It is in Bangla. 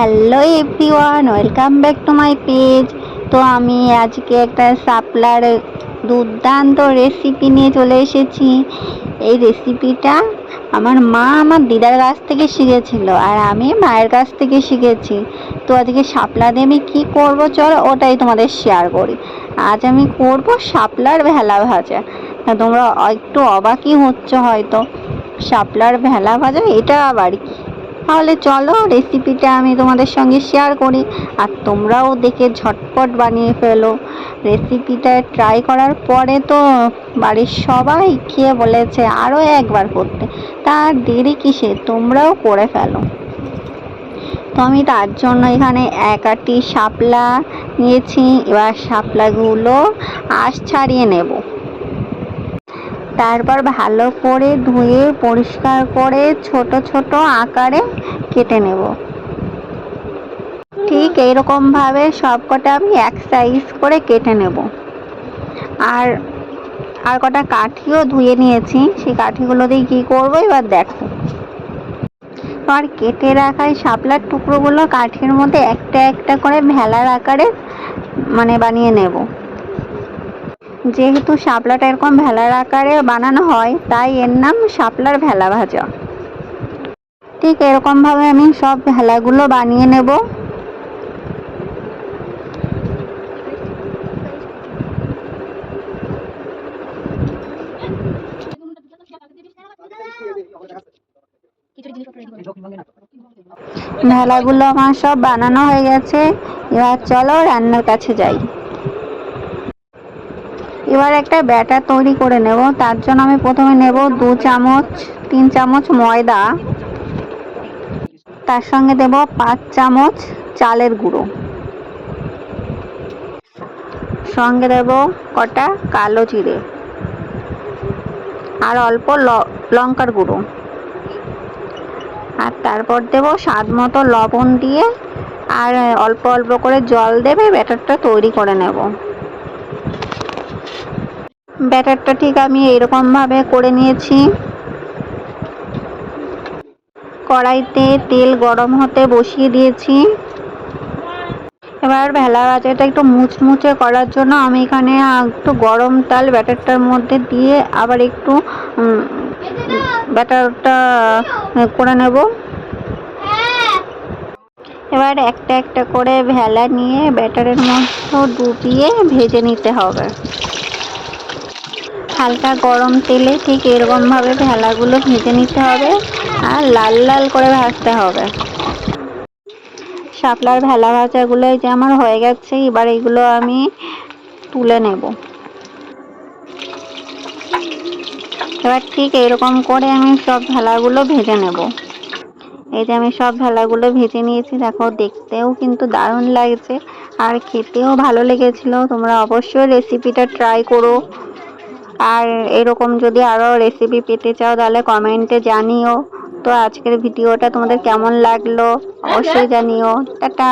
Hello everyone welcome back to my page তো আমি আজকে একটা শাপলার দুর্দান্ত রেসিপি নিয়ে চলে এসেছি। এই রেসিপিটা আমার মা আমার দিদার কাছ থেকে শিখেছিল আর আমি মায়ের কাছ থেকে শিখেছি। তো আজকে শাপলা দিয়ে আমি কী করব চলো ওটাই তোমাদের শেয়ার করি। আজ আমি করব শাপলার ভেলা ভাজা। তোমরা একটু অবাকই হচ্ছে হয়তো। শাপলার ভেলা ভাজা, এটা আবার কি? তাহলে চলো রেসিপিটা আমি তোমাদের সঙ্গে শেয়ার করি। আর তোমরাও দেখে ঝটপট বানিয়ে ফেলো। রেসিপিটা ট্রাই করার পরে তো বাড়ির সবাই খেয়ে বলেছে আরও একবার করতে। তার দেরি কিসে? তোমরাও করে ফেলো। তো আমি তার জন্য এখানে এক আটি শাপলা নিয়েছি। এবার শাপলাগুলো আঁশ ছাড়িয়ে নেব। তারপর ভালো করে ধুয়ে, পরিষ্কার করে ছোট ছোট আকারে কেটে নেব। ঠিক এইরকম ভাবে সবকটা আমি এক সাইজ করে কেটে নেব। আর আর কটা কাঠিও ধুয়ে নিয়েছি। সেই কাঠিগুলো দিয়ে কী করব এবার দেখো। আর কেটে রাখা এই শাপলার টুকরোগুলো কাঠির মধ্যে একটা একটা করে ভেলার আকারে মানে বানিয়ে নেব। যেহেতু শাপলাটা এরকম ভেলার আকারে বানানো হয়, তাই এর নাম শাপলার ভেলা ভাজা। ঠিক এরকমভাবে আমি সব ভেলাগুলো বানিয়ে নেব। ভেলাগুলো আমার সব বানানো হয়ে গেছে। এবার চলো রান্নার কাছে যাই। এবার একটা ব্যাটার তৈরি করে নেব। তার জন্য আমি প্রথমে নেব দু চামচ, তিন চামচ ময়দা। তার সঙ্গে দেব পাঁচ চামচ চালের গুঁড়ো। সঙ্গে দেব কটা কালো জিরে। আর অল্প লঙ্কার গুঁড়ো। আর তারপর দেব স্বাদ মতো লবণ দিয়ে, আর অল্প অল্প করে জল দেবে ব্যাটারটা তৈরি করে নেব। ব্যাটারটা ঠিক আমি এরকমভাবে করে নিয়েছি। কড়াইতে তেল গরম হতে বসিয়ে দিয়েছি। এবার ভেলা ভাজাটা একটু মুচমুচে করার জন্য আমি এখানে একটু গরম তাল ব্যাটারটার মধ্যে দিয়ে আবার একটু ব্যাটারটা করে নেব। এবার একটা একটা করে ভেলা নিয়ে ব্যাটারের মধ্যে ডুবিয়ে ভেজে নিতে হবে। হালকা গরম তেলে ঠিক এরকমভাবে ভেলাগুলো ভেজে নিতে হবে আর লাল লাল করে ভাজতে হবে। শাপলার ভেলা ভাজাগুলো যে আমার হয়ে গেছে, এবার এগুলো আমি তুলে নেব। এবার ঠিক এরকম করে আমি সব ভেলাগুলো ভেজে নেব। এই যে আমি সব ভেলাগুলো ভেজে নিয়েছি, দেখো দেখতেও কিন্তু দারুণ লাগছে আর খেতেও ভালো লেগেছিল, তোমরা অবশ্যই রেসিপিটা ট্রাই করো। আর এরকম যদি আরও রেসিপি পেতে চাও তাহলে কমেন্টে জানিও। তো আজকের ভিডিওটা তোমাদের কেমন লাগল? অবশ্যই জানিও। টাটা!